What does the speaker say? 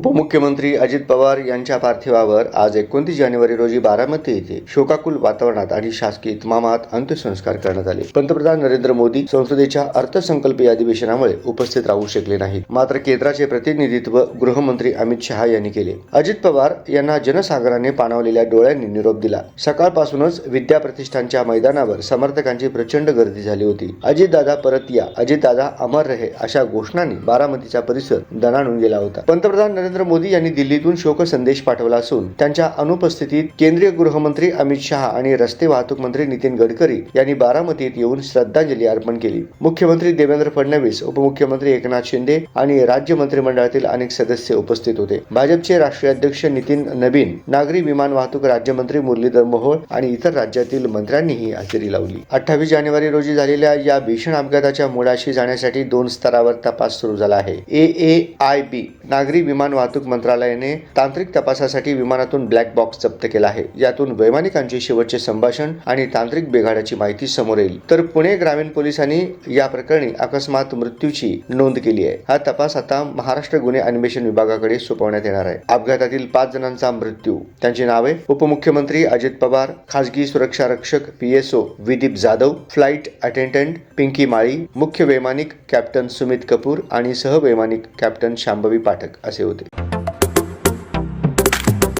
उपमुख्यमंत्री अजित पवार यांच्या पार्थिवावर आज एकोणतीस जानेवारी रोजी बारामती येथे शोकाकुल वातावरणात आणि शासकीय इतमामात अंत्यसंस्कार करण्यात आले. पंतप्रधान नरेंद्र मोदी संसदेच्या अर्थसंकल्पीय अधिवेशनामुळे उपस्थित राहू शकले नाहीत. मात्र केंद्राचे प्रतिनिधित्व गृहमंत्री अमित शहा यांनी केले. अजित पवार यांना जनसागराने पाणावलेल्या डोळ्यांनी निरोप दिला. सकाळपासूनच विद्या प्रतिष्ठानच्या मैदानावर समर्थकांची प्रचंड गर्दी झाली होती. अजितदादा परत या अजितदादा अमर रहे अशा घोषणांनी बारामतीचा परिसर दणाणून गेला होता. पंतप्रधान नरेंद्र नरेंद्र मोदी यांनी दिल्लीतून शोक संदेश पाठवला असून त्यांच्या अनुपस्थितीत केंद्रीय गृहमंत्री अमित शहा आणि रस्ते वाहतूक मंत्री नितीन गडकरी यांनी बारामतीत येऊन श्रद्धांजली अर्पण केली. मुख्यमंत्री देवेंद्र फडणवीस उपमुख्यमंत्री एकनाथ शिंदे आणि राज्य मंत्रिमंडळातील अनेक सदस्य उपस्थित होते. भाजपचे राष्ट्रीय अध्यक्ष नितीन नवीन नागरी विमान वाहतूक राज्यमंत्री मुरलीधर मोहोळ आणि इतर राज्यातील मंत्र्यांनीही हजेरी लावली. अठ्ठावीस जानेवारी रोजी झालेल्या या भीषण अपघाताच्या मुळाशी जाण्यासाठी दोन स्तरावर तपास सुरू झाला आहे. ए ए आय बी नागरी विमान वाहतूक मंत्रालयाने तांत्रिक तपासासाठी विमानातून ब्लॅक बॉक्स जप्त केला आहे. यातून वैमानिकांचे शेवटचे संभाषण आणि तांत्रिक बिघाडाची माहिती समोर येईल. तर पुणे ग्रामीण पोलिसांनी या प्रकरणी अकस्मात मृत्यूची नोंद केली आहे. हा तपास आता महाराष्ट्र गुन्हे अन्वेषण विभागाकडे सोपवण्यात येणार आहे. अपघातातील पाच जणांचा मृत्यू. त्यांची नावे उपमुख्यमंत्री अजित पवार खासगी सुरक्षा रक्षक PSO Vidip Jadhav flight attendant Pinky Mali मुख्य वैमानिक कॅप्टन सुमित कपूर आणि सहवैमानिक कॅप्टन शांभवी पाठक असे होते.